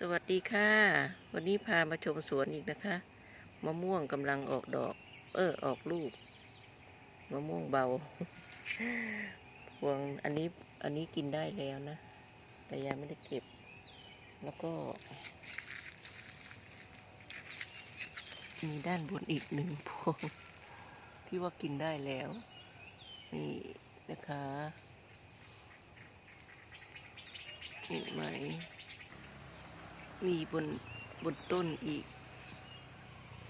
สวัสดีค่ะ วันนี้พามาชมสวนอีกนะคะ มะม่วงกำลังออกดอก เออออกลูก มะม่วงเบาพวงอันนี้อันนี้กินได้แล้วนะ แต่ยังไม่ได้เก็บ แล้วก็มีด้านบนอีกหนึ่งพวง ที่ว่ากินได้แล้ว นี่นะคะเห็นไหม มีบนบนต้นอีก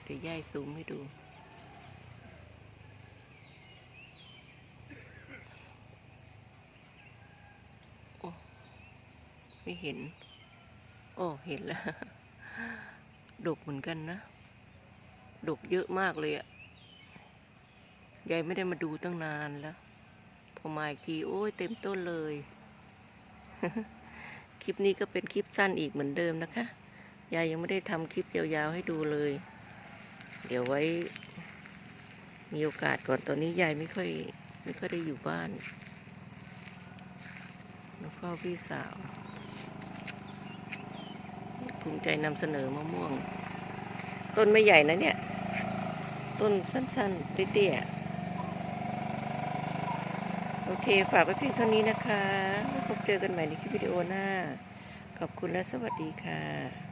เดี๋ยวย่ายซูมให้ดูโอ้ไม่เห็น โอ้เห็นแล้ว ดกเหมือนกันนะ ดกเยอะมากเลยอะยายไม่ได้มาดูตั้งนานแล้ว พอมาอีกที โอ้ยเต็มต้นเลย ลิปนี้ก็เป็นคลิปสั้นอีกเหมือนเดิมนะคะ ยายยังไม่ได้ทำคลิปยาวๆให้ดูเลย เดี๋ยวไว้มีโอกาสก่อนตอนนี้ยายไม่ค่อยไม่ค่อยได้อยู่บ้านมาเฝ้าพี่สาว ภูมิใจนำเสนอมะม่วง ต้นไม่ใหญ่นะเนี่ย ต้นสั้นๆเตี้ยๆ โอเค ฝากไว้เพียงเท่านี้นะคะพบเจอกันใหม่ในคลิปวิดีโอหน้า ขอบคุณและสวัสดีค่ะ